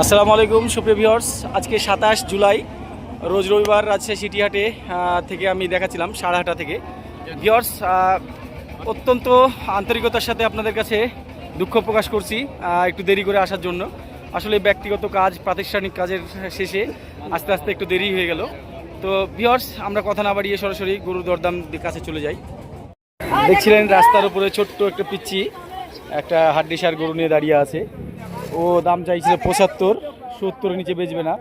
আসসালামু আলাইকুম, সুপ্রিয় ভিউয়ার্স। আজকে সাতাশ জুলাই, রোজ রবিবার রাজশাহী সিটিহাটে থেকে আমি দেখাচ্ছিলাম সাড়াহাটা থেকে। ভিউয়ার্স অত্যন্ত আন্তরিকতার সাথে আপনাদের কাছে দুঃখ প্রকাশ করছি একটু দেরি করে আসার জন্য। আসলে ব্যক্তিগত কাজ, প্রাতিষ্ঠানিক কাজের শেষে আস্তে আস্তে একটু দেরি হয়ে গেল। তো ভিউয়ার্স, আমরা কথা না বাড়িয়ে সরাসরি গরু দরদাম কাছে চলে যাই। দেখছিলেন রাস্তার উপরে ছোট্ট একটা পিচ্ছি একটা হাড্ডিসার গরু নিয়ে দাঁড়িয়ে আছে। ও দাম চাইছিল পঁচাত্তর, সত্তরের নিচে বেচবে না।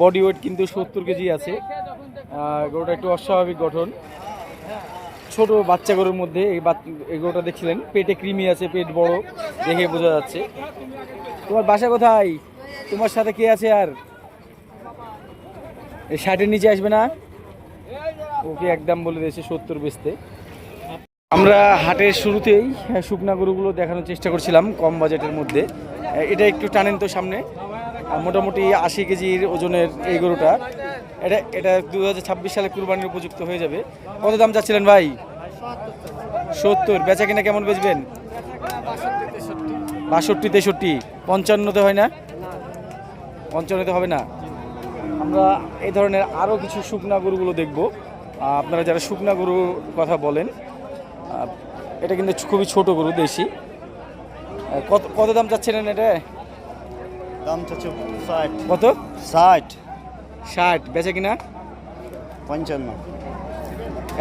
বডি ওয়েট কিন্তু সত্তর কেজি আছে। গরুটা একটু অস্বাভাবিক গঠন। ছোট বাচ্চা গরুর মধ্যে এই এই গরুটা দেখছিলেন, পেটে কৃমি আছে, পেট বড়, দেখে বোঝা যাচ্ছে। তোমার বাসা কোথায়? তোমার সাথে কে আছে আর? এই শার্টের নিচে আসবে না? ওকে একদম বলে দিয়েছে সত্তর বেচতে। আমরা হাটের শুরুতেই শুকনা গরুগুলো দেখানোর চেষ্টা করছিলাম কম বাজেটের মধ্যে। এটা একটু টানেন তো সামনে। মোটামুটি আশি কেজির ওজনের এই গরুটা। এটা এটা দু হাজার ছাব্বিশ সালে কুরবানির উপযুক্ত হয়ে যাবে। কত দাম চাচ্ছিলেন ভাই? সত্তর। বেচা কিনা কেমন বেচবেন? বাষট্টি, তেষট্টি। পঞ্চান্নতে হয় না? পঞ্চান্নতে হবে না? আমরা এই ধরনের আরও কিছু শুকনা গরুগুলো দেখব। আপনারা যারা শুকনা গরুর কথা বলেন এটা কিন্তু খুবই ছোট গরু, দেশি। কত কত দাম চাচ্ছিলেন এটা? দাম চাচ্ছে ষাট। কত? ষাট। ষাট। বেচে কিনা? পঞ্চান্ন।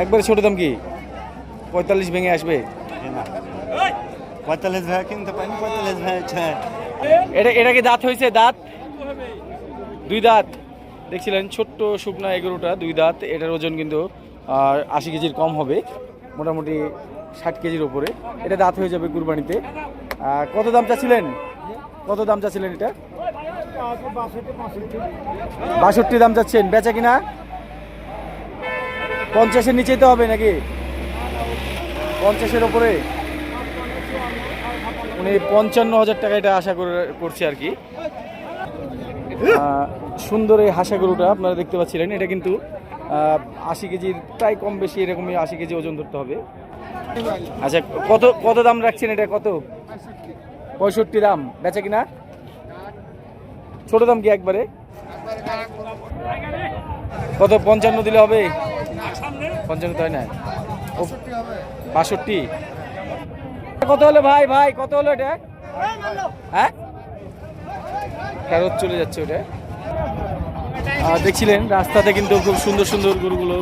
একবারে ছোট দাম কি? পঁয়তাল্লিশ ভেঙে আসবে? পঁয়তাল্লিশ ভাই কিনতে পারেন পঁয়তাল্লিশ আছে এটা এটা কি দাঁত হয়েছে? দাঁত? দুই দাঁত। দেখছিলেন ছোট্ট শুকনা এগারোটা দুই দাঁত। এটার ওজন কিন্তু আহ, আশি কেজির কম হবে। মোটামুটি ষাট কেজির ওপরে এটা দাঁত হয়ে যাবে কুরবানিতে। কত দাম চাচ্ছিলেন? কত দাম চাচ্ছিলেন এটা? বাষট্টি দাম চাচ্ছেন। বেচা কিনা? পঞ্চাশের নিচেই তো হবে নাকি? পঞ্চাশের ওপরে উনি পঞ্চান্ন হাজার টাকা এটা আশা করে করছে আর কি। সুন্দর এই হাসা গরুটা আপনারা দেখতে পাচ্ছিলেন। এটা কিন্তু আশি কেজির প্রায় কম বেশি এরকমই আশি কেজি ওজন ধরতে হবে। আচ্ছা কত কত দাম রাখছেন এটা? কত? পঁয়ষট্টি দাম, বেচা কিনা? ছোট দাম কি একবারে? কত, পঞ্চান্ন দিলে হবে? পঞ্চান্ন তো হয় না বাষট্টি। কত হলো ভাই ভাই, কত হলো এটা? হ্যাঁ? ফেরত চলে যাচ্ছে ওটা। দেখছিলেন, রাস্তাতে কিন্তু খুব সুন্দর সুন্দর গরুগুলো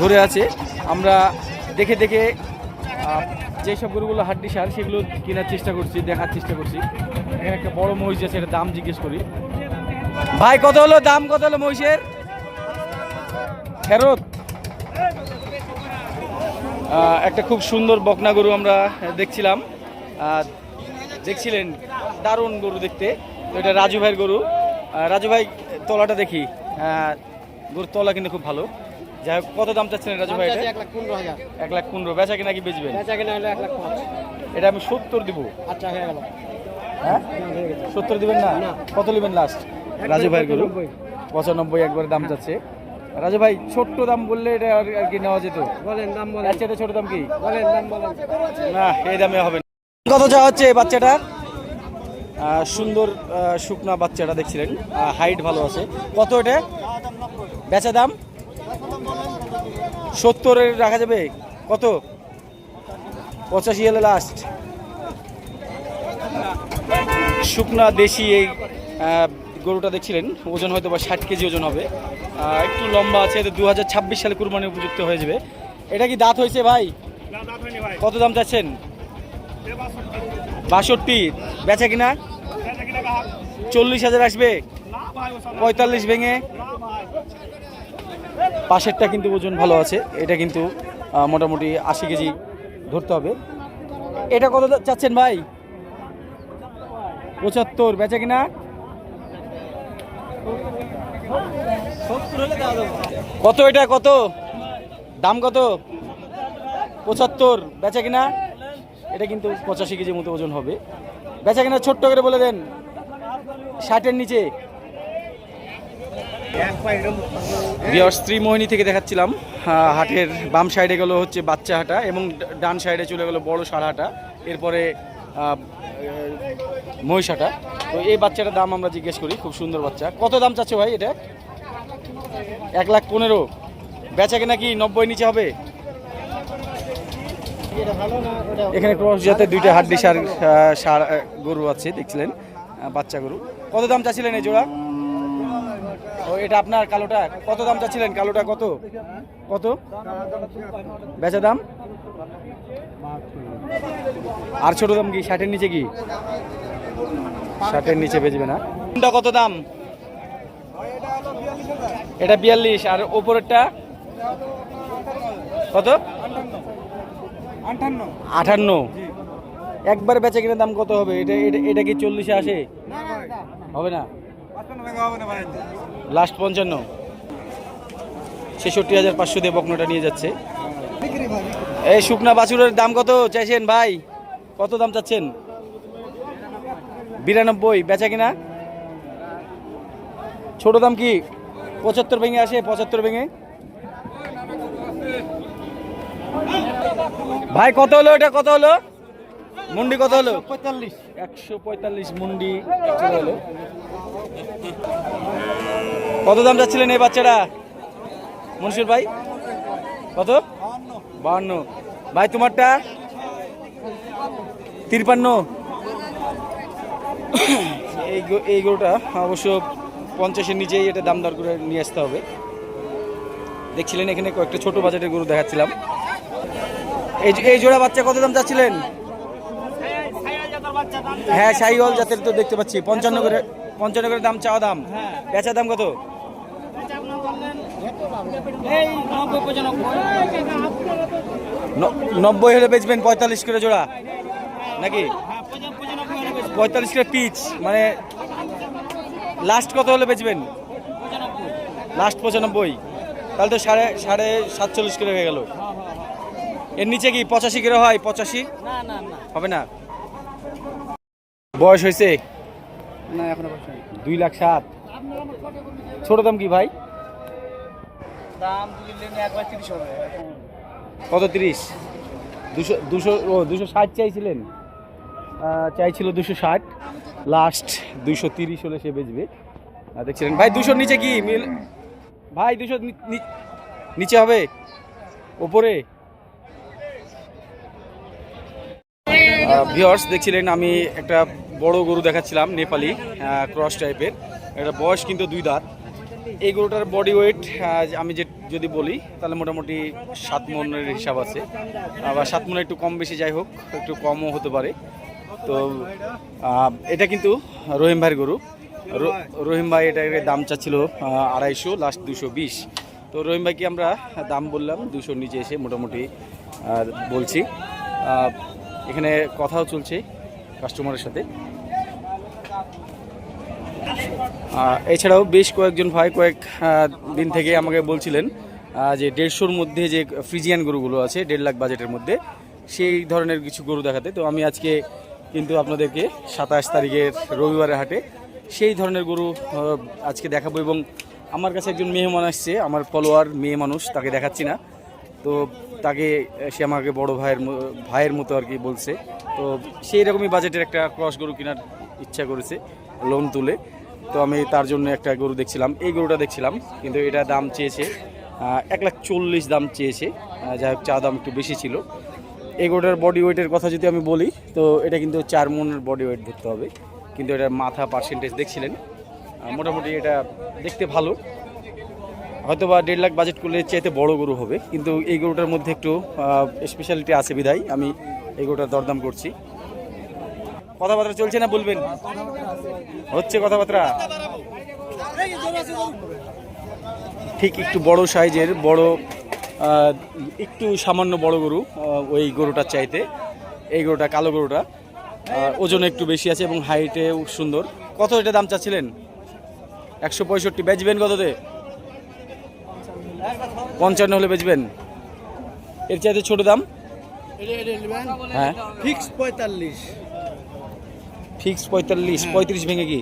ধরে আছে। আমরা দেখে দেখে যেসব গরুগুলো হাড্ডি সার, সেগুলো কেনার চেষ্টা করছি, দেখার চেষ্টা করছি। এখানে একটা বড় মহিষ আছে এটা দাম জিজ্ঞেস করি। ভাই, কত হলো দাম? কত হলো মহিষের? ফেরত? একটা খুব সুন্দর বকনা গরু আমরা দেখছিলাম। দেখছিলেন? দারুণ গরু দেখতে। এটা রাজু ভাইয়ের গরু। রাজু ভাই, তলাটা দেখি। গরুর তলা কিন্তু খুব ভালো। যাই হোক কত দাম চাচ্ছেন রাজু ভাই এটা? এক লাখ পনেরো হাজার। এক লাখ পনেরো বেচা কিনা কি বেচবেন? বেচা কিনা হলো এক লাখ পাঁচ এটা আমি সত্তর দিব। আচ্ছা হয়ে গেল। হ্যাঁ? সত্তর দিবেন না। কত দিবেন লাস্ট রাজু ভাইয়ের গরু? পঁচানব্বই। একবার দাম চাচ্ছে রাজু ভাই ছোট্ট দাম বললে এটা আর কি নেওয়া যেত? বলেন দাম বলেন। আচ্ছা ছোট দাম কি? বলেন দাম বলেন। না এই দামে হবে না। কত চাওয়া হচ্ছে এই বাচ্চাটা সুন্দর শুকনা বাচ্চাটা দেখছিলেন। হাইট ভালো আছে। কত এটা? বেচা দাম? সত্তরের রাখা যাবে? কত? পঁচাশি এলে লাস্ট শুকনা দেশি এই গরুটা দেখছিলেন? ওজন হয়তো বা ষাট কেজি ওজন হবে। একটু লম্বা আছে দু হাজার ছাব্বিশ সালে কুরবানি উপযুক্ত হয়ে যাবে। এটা কি দাঁত হয়েছে ভাই? কত দাম চাচ্ছেন? বাষট্টি। বেচা কিনা? চল্লিশ হাজার আসবে? পঁয়তাল্লিশ ভেঙে? পাশেরটা কিন্তু ওজন ভালো আছে। এটা কিন্তু মোটামুটি আশি কেজি ধরতে হবে। এটা কত চাচ্ছেন ভাই? পঁচাত্তর, বেচা কিনা? কত এটা, কত? দাম কত? পঁচাত্তর, বেচা কিনা? এটা কিন্তু পঁচাশি কেজির মতো ওজন হবে। বেচা কিনা ছোট্ট করে বলে দেন। ষাটের নিচে। বিয়ার স্ত্রী মোহিনী থেকে দেখাচ্ছিলাম। হাটের বাম সাইডে গেল হচ্ছে বাচ্চা হাটা এবং ডান সাইডে চলে গেল বড় সার হাটা। এরপরে মহিষাটা তো এই বাচ্চাটার দাম আমরা জিজ্ঞেস করি, খুব সুন্দর বাচ্চা। কত দাম চাচ্ছে ভাই এটা? এক লাখ পনেরো। বেচা কিনা কি নব্বই নিচে হবে? এখানে ক্রস জাতের দুইটা হাড্ডি সার সার গরু আছে, দেখছিলেন বাচ্চা গরু। কত দাম চাচ্ছিলেন এই জোড়া? এটা আপনার কালোটা কত দাম চাচ্ছিলেন? কালোটা কত? কত? বেচা দাম? আর ছোট দাম কি? ষাটের নিচে কি? ষাটের নিচে বেচবে না। কোনটা কত দাম? এটা বিয়াল্লিশ আর ওপরেরটা? কত? আটান্ন। একবার বেচা কিনে দাম কত হবে? এটা এটা এটা কি চল্লিশে আসে? হবে না? লাস্ট পঞ্চান্ন। ছেষট্টি হাজার পাঁচশো দিয়ে বকনাটা নিয়ে যাচ্ছে। এই শুকনা বাছুরের দাম কত চাইছেন ভাই? কত দাম চাচ্ছেন? বিরানব্বই বেচা কিনা? ছোট দাম কি? পঁচাত্তর ভেঙে আসে পঁচাত্তর ভেঙে? ভাই কত হলো এটা? কত হলো? মুন্ডি কত হলো? পঁয়তাল্লিশ। একশো পঁয়তাল্লিশ মুন্ডি হলো। কত দাম যাচ্ছিলেন এই বাচ্চাটা? মনসুর ভাই? কত? বাহান্ন। ভাই তোমারটা? তিরপান্ন। এই এই গরুটা অবশ্য পঞ্চাশের নিচেই এটা দাম দর করে নিয়ে আসতে হবে। দেখছিলেন এখানে কয়েকটা ছোট বাজেটের গরু দেখাচ্ছিলাম। এই এই জোড়া বাচ্চা কত দাম চাচ্ছিলেন? হ্যাঁ শাহিওয়াল জাতের তো দেখতে পাচ্ছি। পঞ্চান্ন করে পঞ্চান্ন করে দাম চাওয়া দাম? বেচা দাম কত? নব্বই হলে বেচবেন পঁয়তাল্লিশ করে জোড়া। নাকি? পঁয়তাল্লিশ করে পিচ মানে লাস্ট কত হলে বেচবেন? লাস্ট পঁচানব্বই। তাহলে তো সাড়ে সাড়ে সাতচল্লিশ করে হয়ে গেল। এর নিচে কি পঁচাশি করে হয়? পঁচাশি? হবে না। বয়স হয়েছে? না এখনও দুই লাখ সাত। ছোট দাম কি ভাই? দাম একবার তিরিশ হবে। কত তিরিশ? দুশো দুশো ও দুশো ষাট চাইছিলেন। চাইছিল দুশো ষাট। লাস্ট দুইশো তিরিশ হলে সে বেচবে। দেখছিলেন। ভাই দুশোর নিচে কি মিল ভাই দুশো নিচে হবে? ওপরে? ভিওর্স দেখছিলেন, আমি একটা বড় গরু দেখাচ্ছিলাম, নেপালি ক্রস টাইপের এটা বয়স কিন্তু দুই দাঁত। এই গরুটার বডি ওয়েট আমি যে যদি বলি, তাহলে মোটামুটি সাত মনের হিসাব আছে। আবার সাত মনে একটু কম বেশি যাই হোক, একটু কমও হতে পারে। তো এটা কিন্তু রহিম ভাইয়ের গরু। রহিম ভাই এটার দাম চাচ্ছিল আড়াইশো লাস্ট দুশো বিশ। তো রহিম ভাইকে আমরা দাম বললাম, দুশোর নিচে এসে মোটামুটি বলছি। এখানে কথাও চলছে কাস্টমারের সাথে। এছাড়াও বেশ কয়েকজন ভাই কয়েক দিন থেকে আমাকে বলছিলেন যে দেড়শোর মধ্যে যে ফ্রিজিয়ান গরুগুলো আছে, দেড় লাখ বাজেটের মধ্যে, সেই ধরনের কিছু গরু দেখাতে। তো আমি আজকে কিন্তু আপনাদেরকে সাতাশ তারিখের রবিবারের হাটে সেই ধরনের গরু আজকে দেখাবো এবং আমার কাছে একজন মেহমান আসছে, আমার ফলোয়ার মেয়ে মানুষ, তাকে দেখাচ্ছি না। তো তাকে সে আমাকে বড় ভাইয়ের ভাইয়ের মতো আর কি বলছে। তো সেই রকমই বাজেটের একটা ক্রস গরু কেনার ইচ্ছা করেছে লোন তুলে। তো আমি তার জন্য একটা গরু দেখছিলাম। এই গরুটা দেখছিলাম, কিন্তু এটা দাম চেয়েছে এক লাখ চল্লিশ দাম চেয়েছে যাই হোক চা দাম একটু বেশি ছিল। এই গরুটার বডি ওয়েটের কথা যদি আমি বলি, তো এটা কিন্তু চার মনের বডি ওয়েট ধরতে হবে। কিন্তু এটার মাথা পার্সেন্টেজ দেখছিলেন। মোটামুটি এটা দেখতে ভালো। হয়তো বা দেড় লাখ বাজেট করলে চাইতে বড় গরু হবে, কিন্তু এই গরুটার মধ্যে একটু স্পেশালিটি আছে বিধায়, আমি এই গরুটার দরদাম করছি। কথাবার্তা চলছে না বলবেন? হচ্ছে কথাবার্তা? ঠিক একটু বড় সাইজের, বড় একটু সামান্য বড় গরু ওই গরুটার চাইতে। এই গরুটা কালো গরুটা ওজনে একটু বেশি আছে এবং হাইটেও সুন্দর। কত এটা দাম চাচ্ছিলেন? একশো পঁয়ষট্টি। বেচবেন কততে? পঞ্চান্ন হলে বেচবেন। এর চাইতে ছোট দাম? হ্যাঁ। ফিক্স পঁয়তাল্লিশ। ফিক্স পঁয়তাল্লিশ পঁয়ত্রিশ ভেঙে কি?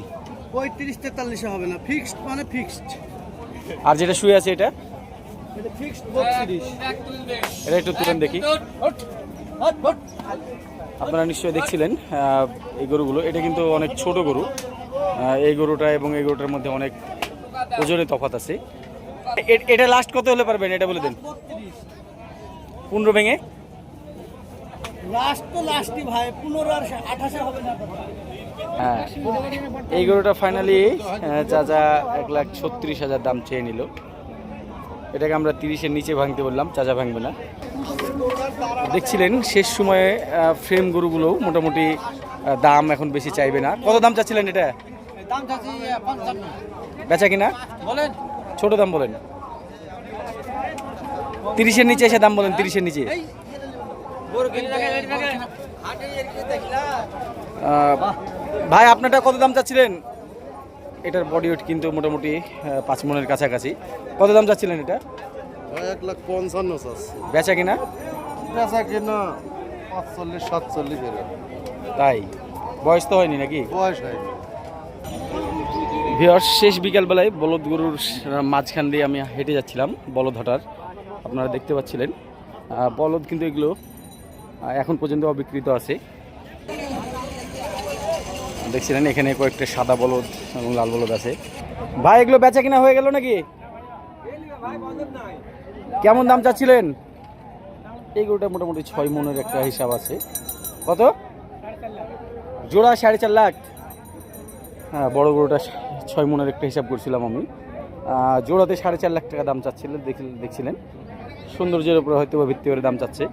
পঁয়ত্রিশ তেতাল্লিশে হবে না ফিক্সড মানে ফিক্সড। আর যেটা শুয়ে আছে এটা? এটা ফিক্সড এটা একটু তুলেন দেখি। আপনারা নিশ্চয়ই দেখছিলেন এই গরুগুলো। এটা কিন্তু অনেক ছোট গরু। এই গরুটা এবং এই গরুটার মধ্যে অনেক ওজনে তফাত আছে। এটা লাস্ট কত হলে পারবেন? এটা বলে দিন। পনেরো ভেঙে? লাস্ট তো লাস্টই ভাই পনেরো আর আঠাশে হবে না হ্যাঁ। এই গরুটা ফাইনালি চাচা এক লাখ ছত্রিশ হাজার দাম চেয়ে নিল। এটাকে আমরা তিরিশের নিচে ভাঙতে বললাম চাচা ভাঙবে না। দেখছিলেন শেষ সময়ে ফ্রেম গরুগুলো মোটামুটি দাম এখন বেশি চাইবে না। কত দাম চাচ্ছিলেন এটা? দাম চাচ্ছি বেচা কিনা? বলেন। ছোট দাম বলেন। তিরিশের নিচে এসে দাম বলেন তিরিশের নিচে। ভাই আপনারটা কত দাম চাচ্ছিলেন? এটার বডি ওয়েট কিন্তু মোটামুটি পাঁচ মনের কাছাকাছি। কত দাম চাচ্ছিলেন এটা? এক লাখ পঞ্চান্ন বেচা কিনা? বেচা কিনা পাঁচচল্লিশ সাতচল্লিশ তাই? বয়স তো হয়নি নাকি? বয়স হয়নি। ভিওর শেষ বিকালবেলায় বলদ গরুর মাঝখান দিয়ে আমি হেঁটে যাচ্ছিলাম, বলদ হাটার। আপনারা দেখতে পাচ্ছিলেন। বলদ কিন্তু এগুলো এখন পর্যন্ত অবিকৃত আছে। দেখছিলেন, এখানে কয়েকটা সাদা বলদ এবং লাল বলদ আছে। ভাই, এগুলো বেচা কিনা হয়ে গেল নাকি? কেমন দাম চাচ্ছিলেন? এই গরুটা মোটামুটি ছয় মনের একটা হিসাব আছে। কত? জোড়া সাড়ে চার লাখ। হ্যাঁ বড় গরুটা ছয় মনের একটা হিসাব করছিলাম আমি। জোড়াতে সাড়ে চার লাখ টাকা দাম চাচ্ছিলেন দেখ- দেখছিলেন। সৌন্দর্যের উপরে হয়তো ভিত্তি করে দাম চাচ্ছে।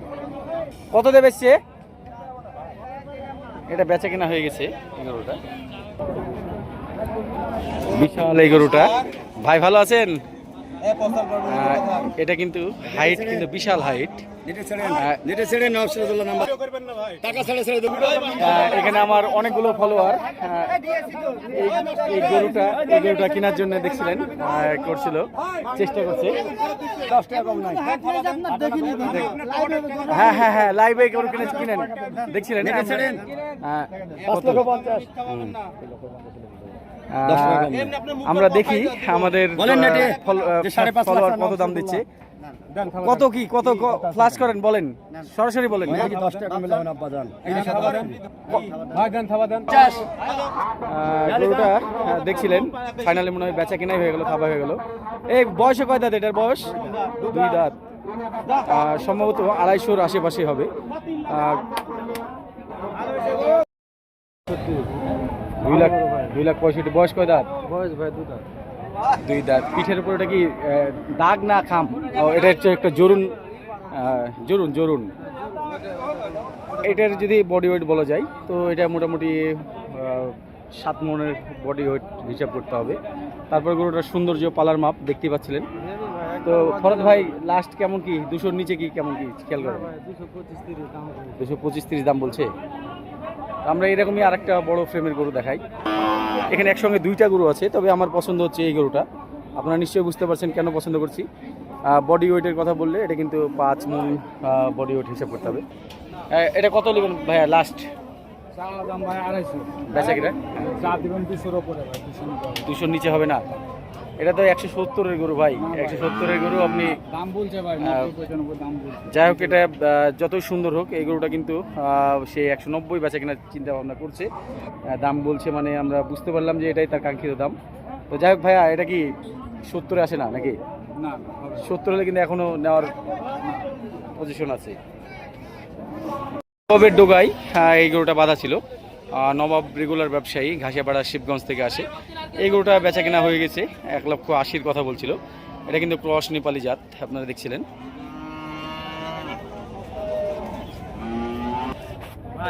কত দেবে সে? এটা বেচা কেনা হয়ে গেছে, এগারোটা। গরুটা বিশাল এগারোটা গরুটা। ভাই, ভালো আছেন? এটা কিন্তু হাইট কিন্তু বিশাল হাইট এখানে আমার অনেকগুলো ফলোয়ার এই গরুটা এই গরুটা কেনার জন্য দেখছিলেন করছিল। চেষ্টা করছে। হ্যাঁ হ্যাঁ হ্যাঁ লাইভে গরু কিনে কিনেন। দেখছিলেন? হ্যাঁ, আমরা দেখি আমাদের ফলোয়ার কত দাম দিচ্ছে? কত কি কত ফ্লাশ করেন বলেন। সরাসরি বলেন। গরুটা দেখছিলেন ফাইনালি মনে হয় বেচা কেনাই হয়ে গেল খাওয়া হয়ে গেল। এই বয়সে কয় দাঁত এটার বয়স? দুই দাঁত। সম্ভবত আড়াইশোর আশেপাশে হবে। দুই লাখ দুই লাখ পঁয়ষট্টি বয়স কয় দাঁত? বয়স ভাই দুটা দুই দাঁত। পিঠের উপর এটা কি দাগ না খাম? এটা হচ্ছে একটা জরুন জরুন জরুন। এটার যদি বডি ওয়েট বলা যায় তো এটা মোটামুটি সাত মনের বডি ওয়েট হিসাব করতে হবে। তারপর গরুটার সৌন্দর্য পালার মাপ দেখতে পাচ্ছিলেন। তো ফরত ভাই লাস্ট কেমন কি? দুশোর নিচে কি কেমন কি? খেয়াল করেন। দুশো পঁচিশ তিরিশ দাম দুশো পঁচিশ তিরিশ দাম বলছে। আমরা এরকমই আরেকটা বড় ফ্রেমের গরু দেখাই। এখানে একসঙ্গে দুইটা গরু আছে তবে আমার পছন্দ হচ্ছে এই গরুটা। আপনারা নিশ্চয়ই বুঝতে পারছেন কেন পছন্দ করছি। বডি ওয়েটের কথা বললে এটা কিন্তু পাঁচ মন বডি ওয়েট হিসেব করতে হবে। এটা কত নেবেন ভাইয়া লাস্ট বেচা কিনা? দুশোর নিচে হবে না? এটা তো একশো সত্তরের গরু ভাই একশো সত্তরের গরু আপনি দাম বলছে ভাই যাই হোক এটা যতই সুন্দর হোক এই গরুটা কিন্তু সে একশো নব্বই বেচা কেনার চিন্তা ভাবনা করছে দাম বলছে মানে আমরা বুঝতে পারলাম যে এটাই তার কাঙ্ক্ষিত দাম। তো যাই হোক ভাইয়া এটা কি সত্তরে আসে না নাকি? না সত্তর হলে কিন্তু এখনও নেওয়ার পজিশন আছে। নবাবের ডোগায় এই গরুটা বাধা ছিল। নবাব রেগুলার ব্যবসায়ী ঘাসিয়াপাড়া শিবগঞ্জ থেকে আসে। এই গরুটা বেচা কেনা হয়ে গেছে এক লক্ষ আশির কথা বলছিল। এটা কিন্তু ক্রস নেপালি জাত আপনারা দেখছিলেন।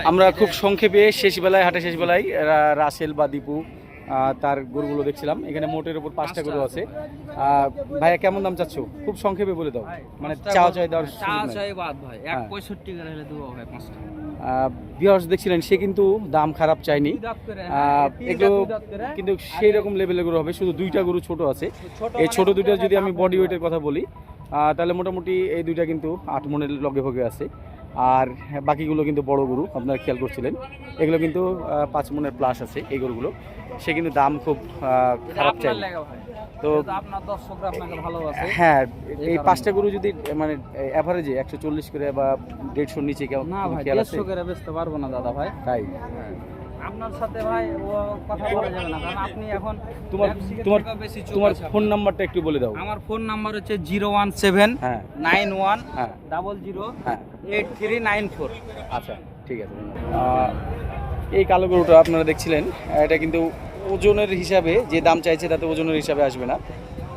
আমরা খুব সংক্ষেপে শেষ বেলায় হাটে শেষ বেলায় রাসেল বা দীপু তার গরুগুলো দেখছিলাম। এখানে মোটের উপর পাঁচটা গরু আছে। ভাইয়া কেমন দাম চাচ্ছ? খুব সংক্ষেপে বলে দাও। মানে চাই দেওয়ার চা চাই বাদ ভাই। এক হ্যাঁ। পঁয়ষট্টি করে হলে দেবো ভাই পাঁচটা। বিহার্স দেখছিলেন সে কিন্তু দাম খারাপ চায়নি। হ্যাঁ, এগুলো করে। কিন্তু সেই রকম লেভেলের গরু হবে শুধু দুইটা গরু ছোট আছে। এই ছোট দুইটার যদি আমি বডি ওয়েটের কথা বলি তাহলে মোটামুটি এই দুইটা কিন্তু আট মনের লগে ভগে আছে। আর বাকিগুলো কিন্তু বড় গরু আপনারা খেয়াল করছিলেন। এগুলো কিন্তু পাঁচ মনের প্লাস আছে এই গরুগুলো। সে কিন্তু দাম খুব খারাপ চাই তো আপনার দর্শকরা আপনাকে ভালোবাসে হ্যাঁ এই পাঁচটা গরু যদি মানে অ্যাভারেজে একশো চল্লিশ করে বা দেড়শোর নিচে কেমন না ভাই দেড়শো করে বেচতে পারব না দাদা ভাই। তাই? আপনার সাথে ভাই ও কথা বলা যাবে না কারণ আপনি এখন তোমার তোমার তোমার ফোন নাম্বারটা একটু বলে দাও। আমার ফোন নাম্বার হচ্ছে জিরো ওয়ান সেভেন হ্যাঁ। নাইন ওয়ান হ্যাঁ। ডাবল জিরো হ্যাঁ। এইট থ্রি নাইন ফোর আচ্ছা ঠিক আছে এই কালো গরুটা আপনারা দেখছিলেন এটা কিন্তু ওজনের হিসাবে যে দাম চাইছে তাতে ওজনের হিসাবে আসবে না।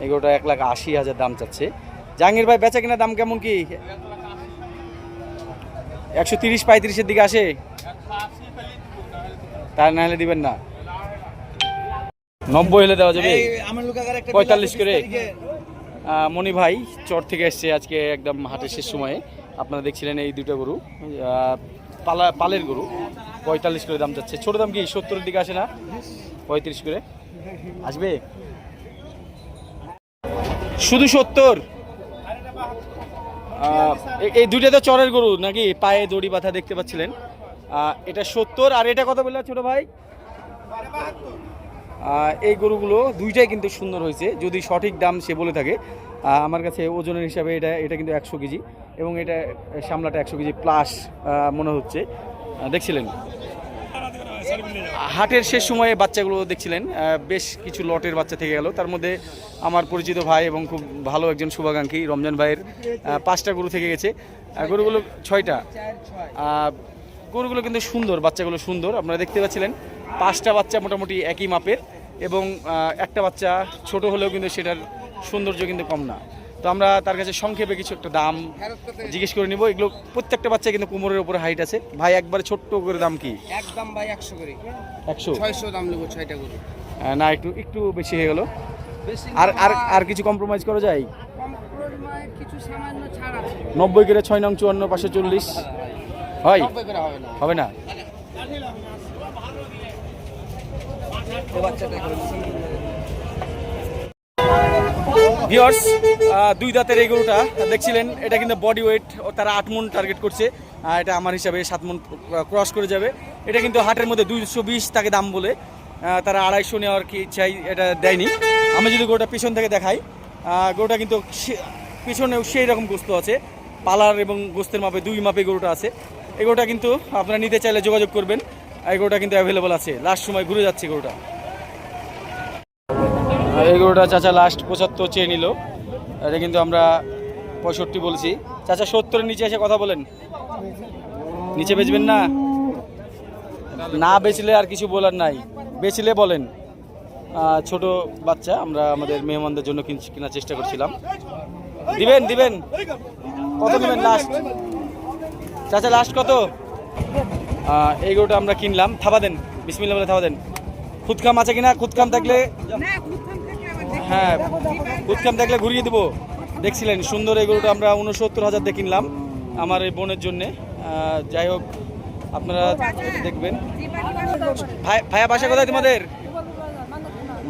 এই গরুটা এক লাখ আশি হাজার দাম চাচ্ছে। জাহাঙ্গীর ভাই বেচা কিনা দাম কেমন কি? একশো তিরিশ পঁয়ত্রিশের দিকে আসে। তার না হলে দিবেন না। নব্বই হলে দেওয়া যাবে। পঁয়তাল্লিশ করে। মণি ভাই চর থেকে এসছে আজকে একদম হাটের শেষ সময়ে। আপনারা দেখছিলেন এই দুটো গরু। পালা পালের গরু। পঁয়তাল্লিশ করে দাম যাচ্ছে ছোট দাম কি? সত্তরের দিকে আসে না? পঁয়ত্রিশ করে। আসবে? শুধু সত্তর। এই দুইটা তো চরের গরু নাকি? পায়ে দড়ি বাঁধা দেখতে পাচ্ছিলেন। এটা সত্তর আর এটা কত বললা ছোট ভাই? এই গরুগুলো দুইটাই কিন্তু সুন্দর হয়েছে। যদি সঠিক দাম সে বলে থাকে আমার কাছে ওজনের হিসাবে এটা এটা কিন্তু একশো কেজি এবং এটা সামলাটা একশো কেজি প্লাস মনে হচ্ছে। দেখছিলেন? হাটের শেষ সময়ে বাচ্চাগুলো দেখছিলেন বেশ কিছু লটের বাচ্চা থেকে গেল। তার মধ্যে আমার পরিচিত ভাই এবং খুব ভালো একজন শুভাকাঙ্ক্ষী রমজান ভাইয়ের পাঁচটা গরু থেকে গেছে। গরুগুলো ছয়টা। গরুগুলো কিন্তু সুন্দর, বাচ্চাগুলো সুন্দর। আপনারা দেখতে পাচ্ছিলেন, পাঁচটা বাচ্চা মোটামুটি একই মাপের এবং একটা বাচ্চা ছোট হলেও কিন্তু সেটার সৌন্দর্য কিন্তু কম না। তো আমরা তার কাছে সংক্ষেপে কিছু একটা দাম জিজ্ঞেস করে নিব। এগুলো প্রত্যেকটা বাচ্চা কিন্তু কোমরের উপরে হাইট আছে। ভাই একবারে ছোট্ট করে দাম কি? একদম ভাই একশো করে। একশো? ছয়শো দাম নেব ছয়টা করে। না একটু একটু বেশি হয়ে গেল। আর আর আর কিছু কম্প্রোমাইজ করা যায়? কিছু সামান্য ছাড় আছে। নব্বই করে ছয় নং চুয়ান্ন পাঁচশো চল্লিশ। হয়? হবে না। হবে না? ভিওর্স দুই দাঁতের এই গরুটা দেখছিলেন, এটা কিন্তু বডি ওয়েট তারা আট মন টার্গেট করছে। এটা আমার হিসাবে সাত মন ক্রস করে যাবে। এটা কিন্তু হাটের মধ্যে দুইশো বিশ তাকে দাম বলে। তারা আড়াইশো নেওয়ার কি চাই এটা দেয়নি। আমি যদি গরুটা পিছন থেকে দেখাই গরুটা কিন্তু পিছনেও সেই রকম গোস্ত আছে। পালার এবং গোস্তের মাপে দুই মাপে গরুটা আছে। এই গরুটা কিন্তু আপনারা নিতে চাইলে যোগাযোগ করবেন। এই গরুটা কিন্তু অ্যাভেলেবল আছে। লাস্ট সময় ঘুরে যাচ্ছে গরুটা। এই গরুটা চাচা লাস্ট পঁচাত্তর চেয়ে নিল। এটা কিন্তু আমরা পঁয়ষট্টি বলছি। চাচা সত্তরের নিচে এসে কথা বলেন। নিচে বেচবেন না? না বেচলে আর কিছু বলার নাই। বেচলে বলেন। ছোট বাচ্চা, আমরা আমাদের মেহমানদের জন্য কিন- কেনার চেষ্টা করছিলাম। দিবেন দিবেন। কত দিবেন লাস্ট চাচা লাস্ট কত? এই গরুটা আমরা কিনলাম। থাবা দেন। বিসমিল্লা বলে থাবা দেন। খুদকাম আছে কিনা? খুদকাম থাকলে হ্যাঁ খুদকাম থাকলে ঘুরিয়ে দেবো। দেখছিলেন, সুন্দর এই গরুটা আমরা উনসত্তর হাজার দিয়ে কিনলাম আমার এই বোনের জন্যে। যাই হোক, আপনারা দেখবেন। ভাই, ভাইয়া বাসা কোথায় তোমাদের?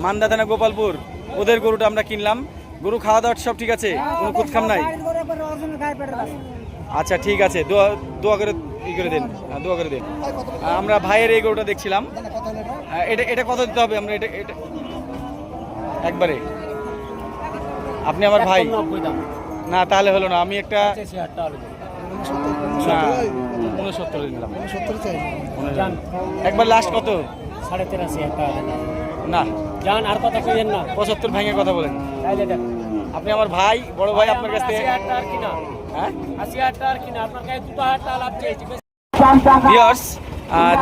মান্দা থানা গোপালপুর। ওদের গরুটা আমরা কিনলাম। গরু খাওয়া দাওয়া সব ঠিক আছে? কোনো খুদকাম নাই? আচ্ছা ঠিক আছে। দোয়া করে, ই করে দেন। দোয়া করে দেন। আমরা ভাইয়ের এই গরুটা দেখছিলাম। এটা এটা কত দিতে হবে? আমরা এটা এটা একবারে। আপনি আমার ভাই। না তাহলে হলো না। আমি একটা না উনসত্তর নিলাম একবার লাস্ট কত? সাড়ে তেরাশি না। যান আর কথা কইেন না। পঁচাত্তর ভেঙে কথা বলেন। আপনি আমার ভাই বড় ভাই আপনার কাছ হ্যাঁ?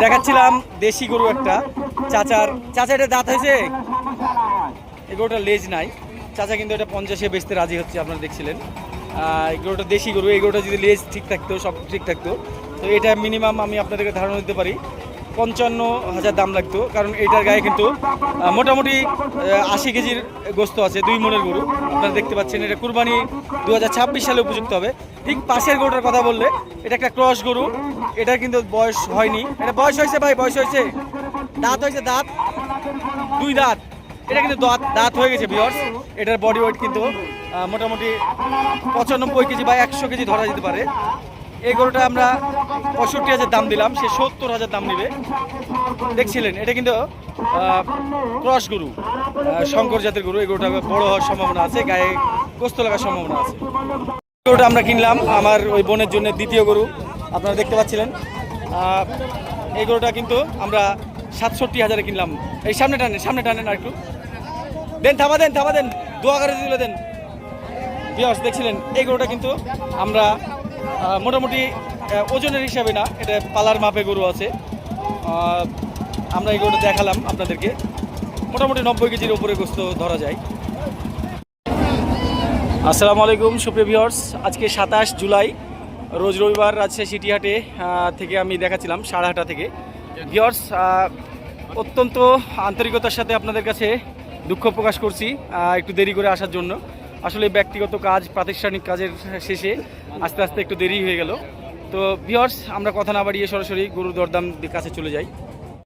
দেখাচ্ছিলাম দেশি গরু একটা। চাচার চাচা এটা দাঁত হয়েছে? এই গরুটা লেজ নাই। চাচা কিন্তু এটা পঞ্চাশে বেচতে রাজি হচ্ছে, আপনারা দেখছিলেন। গরুটা দেশি গরু এই গরুটা যদি লেজ ঠিক থাকতো, সব ঠিক থাকতো। তো এটা মিনিমাম আমি আপনাদেরকে ধারণা দিতে পারি, পঞ্চান্ন হাজার দাম লাগতো। কারণ এটার গায়ে কিন্তু মোটামুটি আশি কেজির গোস্ত আছে, দুই মনের গরু। আপনারা দেখতে পাচ্ছেন, এটা কুরবানি দু হাজার ছাব্বিশ সালে উপযুক্ত হবে। ঠিক পাশের গরুটার কথা বললে, এটা একটা ক্রস গরু। এটা কিন্তু বয়স হয়নি। এটা বয়স হয়েছে ভাই, বয়স হয়েছে। দাঁত হয়েছে দাঁত। দুই দাঁত। এটা কিন্তু দাঁত হয়ে গেছে বিয়র্স এটার বডি ওয়েট কিন্তু মোটামুটি পঁচানব্বই কেজি বা একশো কেজি ধরা যেতে পারে। এই গরুটা আমরা পঁয়ষট্টি হাজার দাম দিলাম, সে সত্তর হাজার দাম নেবে। দেখছিলেন, এটা কিন্তু ক্রস গরু শঙ্কর জাতের গরু। এই গরুটা বড় হওয়ার সম্ভাবনা আছে, গায়ে গোস্ত লাগার সম্ভাবনা আছে। গরুটা আমরা কিনলাম আমার ওই বোনের জন্য দ্বিতীয় গরু, আপনারা দেখতে পাচ্ছিলেন। এই গরুটা কিন্তু আমরা সাতষট্টি হাজারে কিনলাম। এই সামনে টানেন সামনে টানেন আর একটু। দেন থাবা দেন থাবা দেন। দোয়া করে দিলে দেন। বিয়ার্স দেখছিলেন, এই গরুটা কিন্তু আমরা মোটামুটি ওজনের হিসাবে না, এটা পালার মাপে গরু আছে। আমরা এই গরুটা দেখালাম আপনাদেরকে। মোটামুটি নব্বই কেজির উপরে গোস্ত ধরা যায়। আসসালামু আলাইকুম, সুপ্রিয় ভিউয়ার্স আজকে সাতাশ জুলাই, রোজ রবিবার রাজশাহী সিটিহাটে থেকে আমি দেখাচ্ছিলাম সাড়াহাটা থেকে। ভিউয়ার্স অত্যন্ত আন্তরিকতার সাথে আপনাদের কাছে দুঃখ প্রকাশ করছি একটু দেরি করে আসার জন্য। আসলে ব্যক্তিগত কাজ, প্রাতিষ্ঠানিক কাজের শেষে আস্তে আস্তে একটু দেরি হয়ে গেল। তো ভিওর্স আমরা কথা না বাড়িয়ে সরাসরি গরুর দরদাম কাছে চলে যাই।